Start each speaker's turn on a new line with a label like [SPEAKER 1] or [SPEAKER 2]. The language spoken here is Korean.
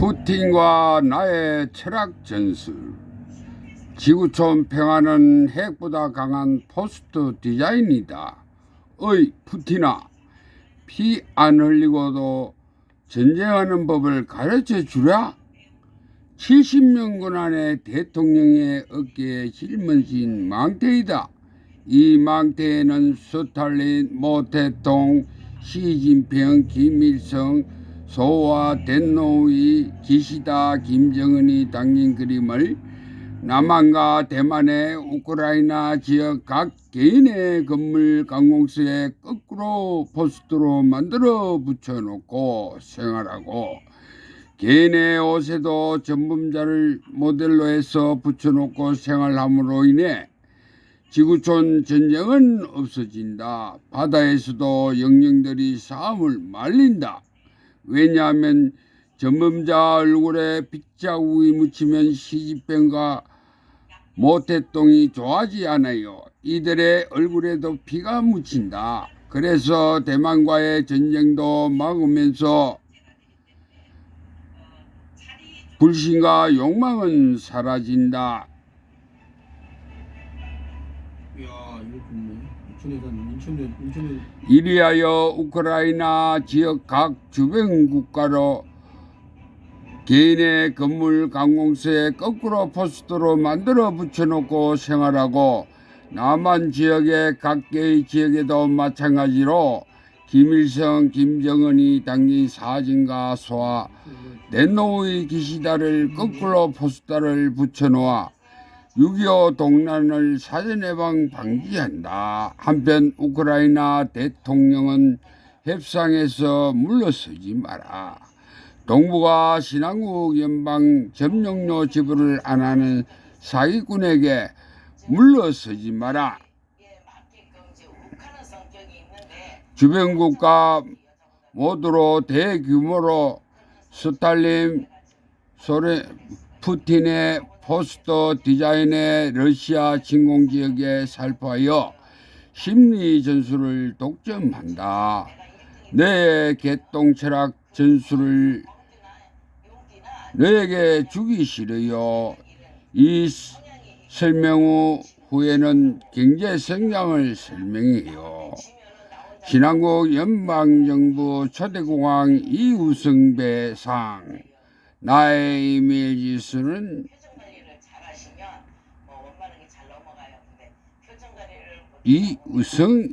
[SPEAKER 1] 푸틴과 나의 철학 전술. 지구촌 평화는 핵보다 강한 포스트 디자인이다. 어이, 푸틴아. 피 안 흘리고도 전쟁하는 법을 가르쳐 주랴? 70년군 안의 대통령의 어깨에 짊어진 망태이다. 이 망태에는 스탈린, 모태동, 시진핑, 김일성, 소와 덴노의 기시다, 김정은이 당긴 그림을 남한과 대만의 우크라이나 지역 각 개인의 건물 강공서에 거꾸로 포스트로 만들어 붙여놓고 생활하고 개인의 옷에도 전범자를 모델로 해서 붙여놓고 생활함으로 인해 지구촌 전쟁은 없어진다. 바다에서도 영령들이 싸움을 말린다. 왜냐하면 전범자 얼굴에 빗자국이 묻히면 시집병과 모태똥이 좋아하지 않아요. 이들의 얼굴에도 피가 묻힌다. 그래서 대만과의 전쟁도 막으면서 불신과 욕망은 사라진다. 이리하여 우크라이나 지역 각 주변 국가로 개인의 건물 강공서에 거꾸로 포스트로 만들어 붙여놓고 생활하고 남한 지역의 각계의 지역에도 마찬가지로 김일성, 김정은이 당긴 사진과 소화 넷노의 기시다를 거꾸로 포스터를 붙여놓아 6.25 동란을 사전예방 방지한다. 한편 우크라이나 대통령은 협상에서 물러서지 마라. 동북아 신한국 연방 점령료 지불을 안 하는 사기꾼에게 물러서지 마라. 주변 국가 모두로 대규모로 스탈린 소련 푸틴의 포스터 디자인의 러시아 진공 지역에 살포하여 심리 전술을 독점한다. 내 개똥 철학 전술을 너에게 주기 싫어요. 이 스- 설명 후 후에는 경제 성장을 설명해요. 신한국 연방정부 초대공항 이우승배상 나의 이미지 수는
[SPEAKER 2] 표정 관리를 잘 하시면 뭐 원만하게 잘 넘어가요. 근데 표정 관리를 못
[SPEAKER 1] 이우승입니다.